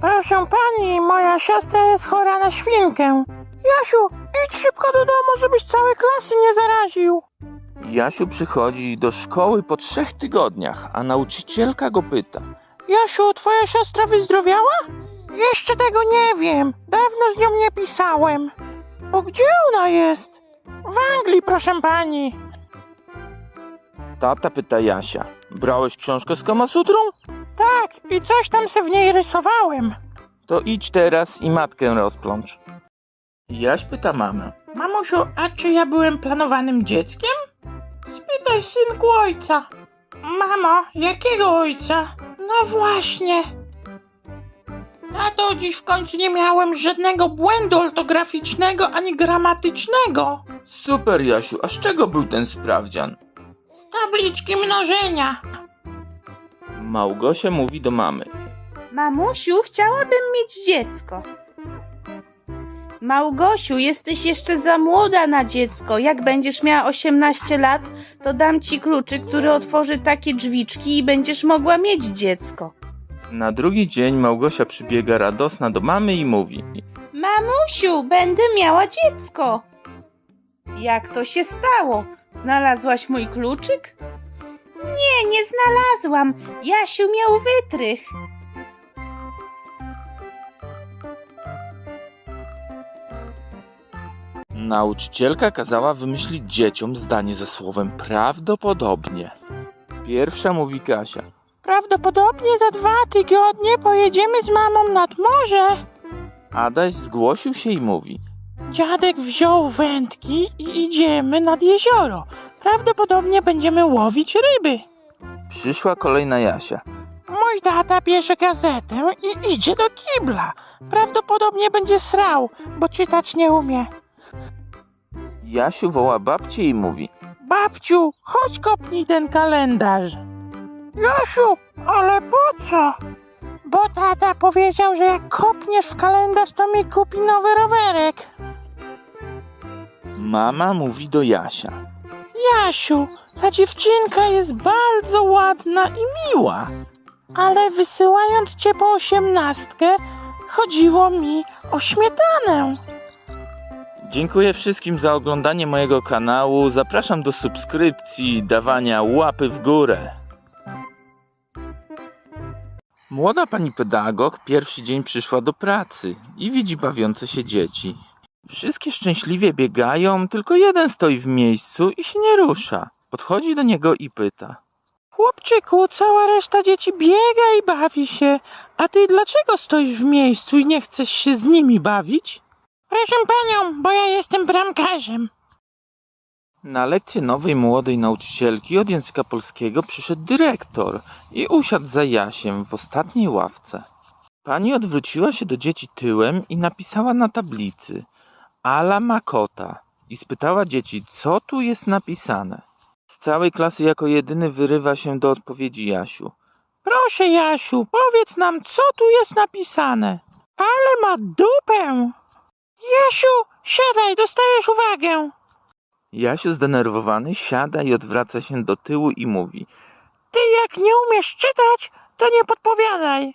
Proszę pani, moja siostra jest chora na świnkę. Jasiu, idź szybko do domu, żebyś całej klasy nie zaraził. Jasiu przychodzi do szkoły po trzech tygodniach, a nauczycielka go pyta. Jasiu, twoja siostra wyzdrowiała? Jeszcze tego nie wiem. Dawno z nią nie pisałem. O gdzie ona jest? W Anglii, proszę pani. Tata pyta Jasia. Brałeś książkę z Kamasutrą? Tak, i coś tam se w niej rysowałem. To idź teraz i matkę rozplącz. Jaś pyta mamę. Mamusiu, a czy ja byłem planowanym dzieckiem? Spytaj synku ojca. Mamo, jakiego ojca? No właśnie. Tato, dziś w końcu nie miałem żadnego błędu ortograficznego ani gramatycznego. Super Jasiu, a z czego był ten sprawdzian? Z tabliczki mnożenia. Małgosia mówi do mamy. Mamusiu, chciałabym mieć dziecko. Małgosiu, jesteś jeszcze za młoda na dziecko. Jak będziesz miała 18 lat, to dam ci kluczyk, który otworzy takie drzwiczki i będziesz mogła mieć dziecko. Na drugi dzień Małgosia przybiega radosna do mamy i mówi. Mamusiu, będę miała dziecko. Jak to się stało? Znalazłaś mój kluczyk? Nie, znalazłam. Jasiu miał wytrych. Nauczycielka kazała wymyślić dzieciom zdanie ze słowem prawdopodobnie. Pierwsza mówi Kasia. Prawdopodobnie za dwa tygodnie pojedziemy z mamą nad morze. Adaś zgłosił się i mówi. Dziadek wziął wędki i idziemy nad jezioro. Prawdopodobnie będziemy łowić ryby. Przyszła kolejna Jasia. Mój tata bierze gazetę i idzie do kibla. Prawdopodobnie będzie srał, bo czytać nie umie. Jasiu woła babcię i mówi. Babciu, chodź kopnij ten kalendarz. Jasiu, ale po co? Bo tata powiedział, że jak kopniesz w kalendarz, to mi kupi nowy rowerek. Mama mówi do Jasia. Jasiu, ta dziewczynka jest bardzo ładna i miła. Ale wysyłając cię po osiemnastkę, chodziło mi o śmietanę. Dziękuję wszystkim za oglądanie mojego kanału. Zapraszam do subskrypcji, dawania łapy w górę. Młoda pani pedagog pierwszy dzień przyszła do pracy i widzi bawiące się dzieci. Wszystkie szczęśliwie biegają, tylko jeden stoi w miejscu i się nie rusza. Podchodzi do niego i pyta. Chłopczyku, cała reszta dzieci biega i bawi się, a ty dlaczego stoisz w miejscu i nie chcesz się z nimi bawić? Proszę panią, bo ja jestem bramkarzem. Na lekcję nowej młodej nauczycielki od języka polskiego przyszedł dyrektor i usiadł za Jasiem w ostatniej ławce. Pani odwróciła się do dzieci tyłem i napisała na tablicy Ala ma kota i spytała dzieci, co tu jest napisane. Z całej klasy jako jedyny wyrywa się do odpowiedzi Jasiu. Proszę Jasiu, powiedz nam, co tu jest napisane. Ale ma dupę. Jasiu, siadaj, dostajesz uwagę. Jasiu zdenerwowany siada i odwraca się do tyłu i mówi Ty jak nie umiesz czytać, to nie podpowiadaj.